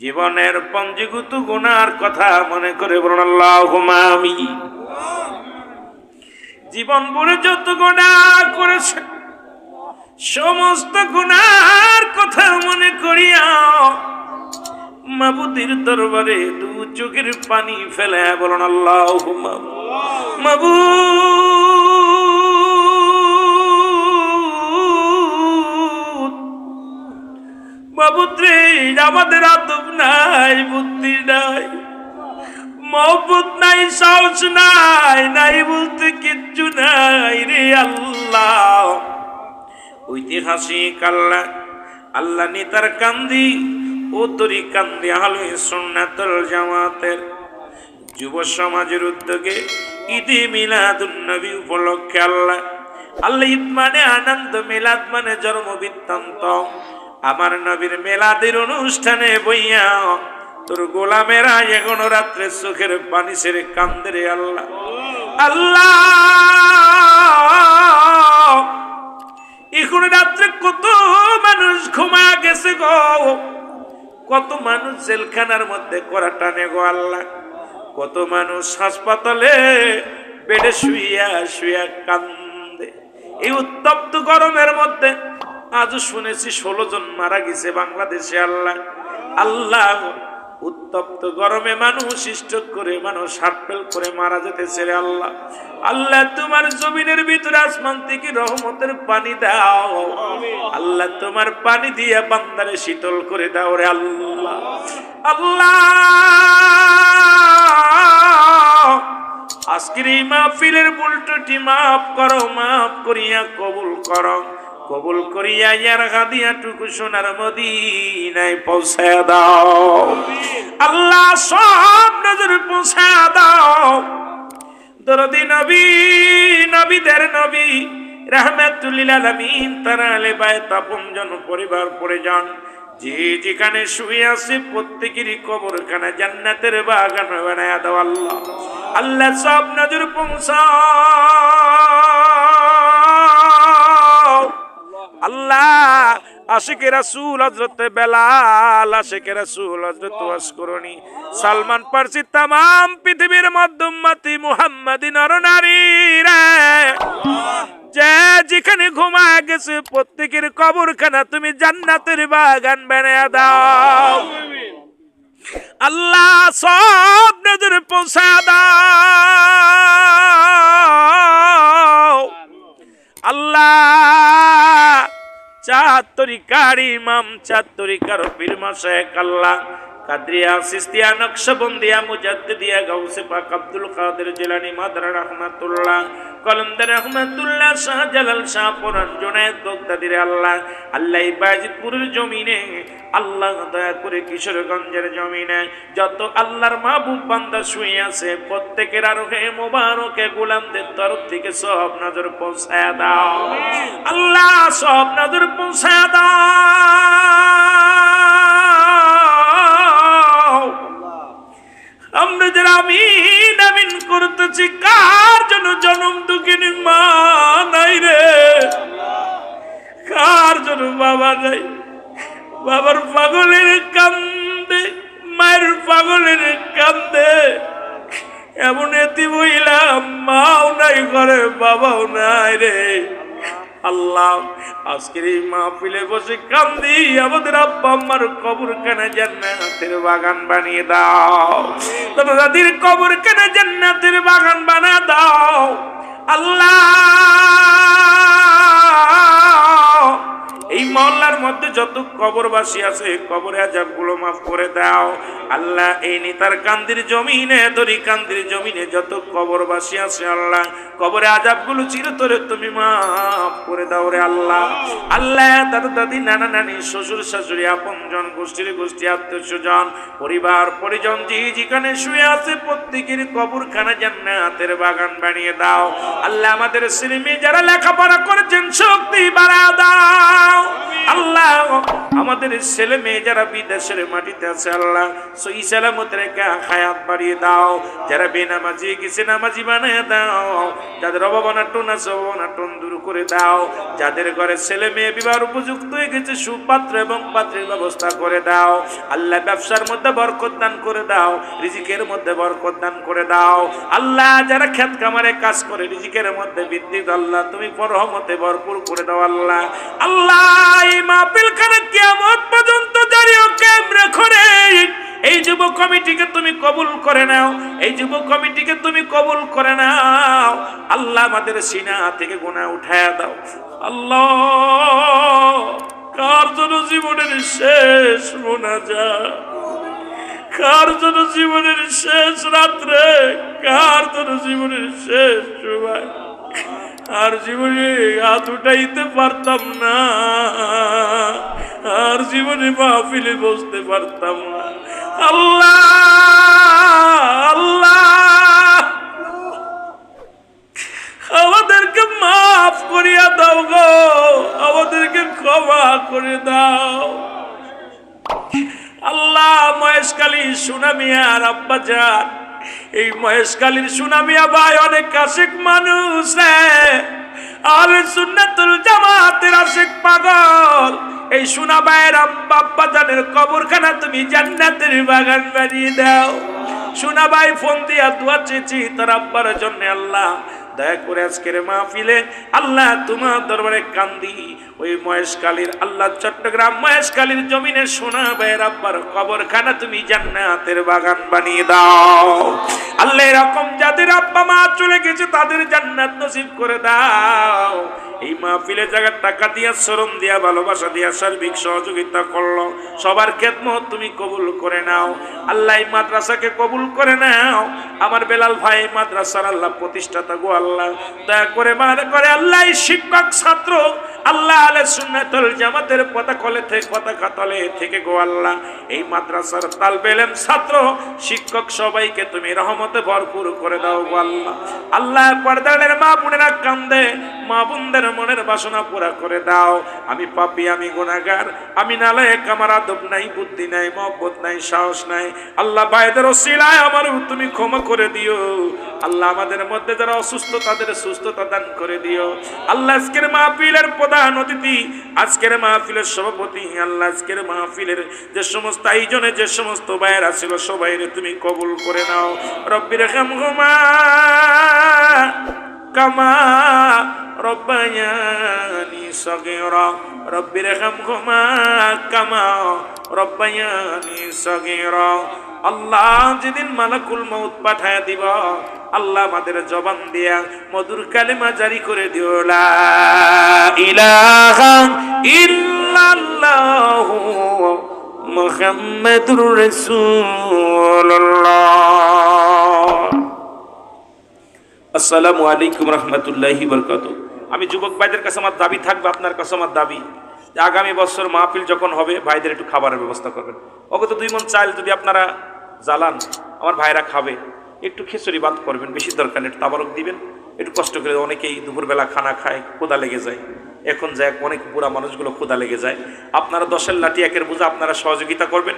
জীবনের পঞ্জীভূত গুনার কথা মনে করে বলুন আমি জীবন ভরে যত গুণা করেছে, সমস্ত গুনার কথা মনে করিয়া মাবুদির দরবারে দু চোখের পানি ফেলে বলুন আল্লাহ মাবু বাবুত্রে আমাদের আদব নাই, বুদ্ধি নাই। মহবুত নাই, সাহস নাই নাই বলতে কিচ্ছু নাই রে আল্লাহ। ঐতিহাসিক আল্লাহ আল্লাহ নেতার কান্দি, ও তরি কান্দি আহলে সুন্নাতুল জামাতের। যুব সমাজের উদ্যোগে ঈদে মিলাদুন নবী উপলক্ষে আল্লাহ আল্লাহ ঈদ মানে আনন্দ, মিলাদ মানে জন্ম বৃত্তান্ত আমার নবীর মেলাদের অনুষ্ঠানে বইয়া, তোর গোলামেরা এখনও রাত্রে চোখের পানি সেরে কান্দে রে আল্লাহ। আল্লাহ! এখন রাত্রে কত মানুষ ঘুমা গেছে গো। কত মানুষ জেলখানার মধ্যে করা টানে গো আল্লাহ। কত মানুষ হাসপাতালে বেডে শুইয়া শুইয়া কান্দে। এই উত্তপ্ত গরমের মধ্যে আজও শুনেছি ষোলো জন মারা গেছে বাংলাদেশে, আল্লাহ। আল্লাহ, উত্তপ্ত গরমে মানুষ, স্ট্রোক করে মানুষ হাটপেল করে মারা যেতেছে রে আল্লাহ। আল্লাহ, তোমার জমিনের ভিতরে আসমান থেকে রহমতের পানি দাও। আল্লাহ, তোমার পানি দিয়ে বান্দারে শীতল করে দাও রে আল্লাহ। আল্লাহ, আজকের এই মাহফিলের বুলটুটি মাফ করো, মাফ করিয়া কবুল করো। কবুল করিয়া ইয়ার গাদিয়া টুকু সোনার মদিনায় পৌঁছায় দাও। আল্লাহ সব নজর পৌঁছায় দাও। দরদি নবী, নবীদের নবী, রহমাতুল্লিল আলামিন, তারা আলে বায় তাপনজন পরিবার পরিজন যে যেখানে শুয়ে আছে প্রত্যেকেরই কবরখানা জান্নাতের বাগান বানায় দাও আল্লাহ। আল্লাহ সব নজর পৌঁছাও। আশিক রাসুল হজরত বেলাল, আশিক রাসুল হজরত করনি। সালমান পারসি তাম পৃথিবীর মধ্যমাতি মুহাম্মাদি নরনারী রে। যে যেখানে ঘুমা গেছে, প্রত্যেকের কবরখানা তুমি জান্নাতের বাগান বানিয়ে দাও। আল্লাহ সব নজর পৌঁছা দাও। আল্লাহ চার তরিকার ইমাম চার তরিকার পীর মাসে আল্লাহ কাদরিয়া সিস্তিয়া নকশবন্দিয়া মুজাদ্দিদিয়া গাউসে পাক আব্দুল কাদের জিলানী মাদরা রহমাতুল্লাহ কলমদার রহমাতুল্লাহ শাহ জালাল শাহ পরান বগদাদির আল্লাহ আল্লাহ বাজিতপুরের জমিনে আল্লাহ দয়া করে কিশোরগঞ্জের জমিনে যত আল্লাহর মাহবুব বান্দা শুয়ে আছে প্রত্যেকের আরোহে মোবারকে গোলামদের তরফ থেকে সব নজর পৌঁছায় দাও। আল্লাহ সব নজর পৌঁছায় দাও। বাবা নাই বাবার পাগলের কান্দে, মায়ের পাগলের কান্দে। এমন এতি বইলাম, মাও নাই ঘরে, বাবাও নাই রে। আল্লাহ, আজকের এই মাহফিলে বসে কান্দি, আমাদের আব্বা আম্মার কবর কেন জান্নাতের বাগান বানিয়ে দাও। দাদা দাদির কবর কেন জান্নাতের বাগান বানা দাও। আল্লাহ! এই মহল্লার মধ্যে যত কবরবাসী আছে, কবরে আজাবগুলো মাফ করে দাও। আল্লাহ এই নেতার কান্দির জমিনে দরি কান্দির জমিনে যত কবরবাসী আছে, আল্লাহ কবরে আজাবগুলো চিরতরে তুমি মাফ করে দাও রে আল্লাহ। আল্লাহ, দাদা দাদি, নানা নানি, শ্বশুর শাশুড়ি, আপন জন, গোষ্ঠীর গোষ্ঠী, আত্মীয় স্বজন, পরিবার, পরিজন, যে যেখানে শুয়ে আছে, প্রত্যেকের কবরখানা জান্নাতের বাগান বানিয়ে দাও। আল্লাহ আমাদের ছেলে যারা লেখাপড়া করেছেন, শক্তি বাড়া দাও। আমাদের ছেলে মেয়ে যারা বিদেশের মাটিতে আছে, আল্লাহ, সই সালামত রেখা হায়াত বাড়িয়ে দাও। যারা বেনামাজি গেছে, নামাজি বানিয়ে দাও। যাদের অভাবনাটন আছে অভাবনাটন দূর করে দাও। যাদের ঘরে ছেলে মেয়ে বিবাহ উপযুক্ত হয়ে গেছে, সুপাত্র এবং পাত্রের ব্যবস্থা করে দাও। আল্লাহ ব্যবসার মধ্যে বরকত দান করে দাও, রিজিকের মধ্যে বরকত দান করে দাও। আল্লাহ, যারা খেত কামারে কাজ করে, রিজিকের মধ্যে বৃদ্ধি আল্লাহ, তুমি পরহমতে ভরপুর করে দাও, আল্লাহ। আল্লাহ এই মাহফিল খানে কিয়ামত পর্যন্ত জারি ও কায়েম রেখো এই যুব কমিটিকে তুমি কবুল করে নাও। এই যুব কমিটিকে তুমি কবুল করে নাও। আল্লাহ আমাদের সিনা থেকে গুণা উঠায় দাও। আল্লাহ, কার জন্য জীবনের শেষ মোনা যা কার জীবনের শেষ রাত্রে? কার জন্য জীবনের শেষ সময়? আর জীবনে হাত উঠাইতে পারতাম না। আর জীবনে মাহফিলে বসতে পারতাম না। আল্লাহ আল্লাহ। আমাদেরকে মাফ করিয়া দাও গো। আমাদেরকে ক্ষমা করে দাও। আল্লাহ মহেশকালী সুনামিয়া আর আব্বা যান এই মহেশকালীর সুনামিয়া ভাই অনেক আশিক মানুষ রে। আর সুন্নাতুল জামাতের আশিক পাগল। এই সুনা আব্বা আব্বা জানের কবরখানা তুমি জান্নাতের বাগান বানিয়ে দাও। সুনা ফোন দিয়া দোয়া চেয়েছি, তার আব্বার জন্য আল্লাহ দয়া করে আজকের মাহফিলে আল্লাহ তোমার দরবারে কান্দি। ওই মহেশকালীর আল্লাহ চট্টগ্রাম মহেশকালীর জমিনে সোনা বের আব্বার কবরখানা তুমি জান্নাতের বাগান বানিয়ে দাও। আল্লাহ এরকম যাদের আব্বা মা চলে গেছে তাদের জান্নাত নসিব করে দাও। এই মাহফিলে জায়গার টাকা দিয়া, শ্রম দিয়া, ভালোবাসা দিয়া, সার্বিক সহযোগিতা করল। সবার খেদমত তুমি কবুল করে নাও। আল্লাহ এই মাদ্রাসাকে কবুল করে নাও। আমার বেলাল ভাই মাদ্রাসার আল্লাহ প্রতিষ্ঠাতা গো আল্লাহ। দয়া করে মারে করে আল্লাহ শিক্ষক ছাত্র, আল্লাহ আলে সুন্নাতুল জামাতের পতাকলে থেকে, পতাকা তলে থেকে গো আল্লাহ। এই মাদ্রাসার তালবেলেম ছাত্র, শিক্ষক সবাইকে তুমি রহমতে ভরপুর করে দাও গো আল্লাহ। আল্লাহ পর্দারের মা বোনেরা কান্দে, মা বোনদের মনের বাসনা পুরা করে দাও। আমি পাপি, আমি গুনাহগার। আমি নালায়েক, আমার আদব নাই, বুদ্ধি নাই, মহব্বত নাই, সাহস নাই। আল্লাহ ভাইদের ওসিলায় আমার তুমি ক্ষমা করে দিও। আল্লাহ আমাদের মধ্যে যারা অসুস্থ, তাদের সুস্থতা দান করে দিও। আল্লাহ আজকের মাহফিলের প্রধান অতিথি, আজকের মাহফিলের সভাপতি, আল্লাহ আজকের মাহফিলের যে সমস্ত আয়োজনে যে সমস্ত ভাইয়েরা ছিল সবাই তুমি কবুল করে নাও। রব্বির খামঘুমা কামা রব্বায়ানি সগীরা, রব্বির খামঘুমা কামা রব্বায়ানি সগীরা। আল্লাহ যেদিন মালাকুল মউত পাঠায় দিব, আল্লাহ আমাদের জবান দিয়া মধুর কালেমা জারি করে দিও ইলাহা ইল্লাল্লাহু মুহাম্মাদুর রাসূলুল্লাহ। আসসালামু আলাইকুম রহমতুল্লাহি বরকাত আমি যুবক ভাইদের কাছে আমার দাবি থাকবে, আপনার কাছে আমার দাবি। আগামী বছর মাহফিল যখন হবে, ভাইদের একটু খাবারের ব্যবস্থা করবেন। অগত দুই মন চাল যদি আপনারা জ্বালান, আমার ভাইরা খাবে। একটু খিচুড়ি বাদ করবেন, বেশি দরকার একটু তাবারক দিবেন। একটু কষ্ট করে অনেকেই দুপুরবেলা খানা খায় ক্ষুদা লেগে যায়। এখন যায় অনেক বুড়া মানুষগুলো ক্ষুদা লেগে যায়। আপনারা দশের লাঠি একের বোঝা আপনারা সহযোগিতা করবেন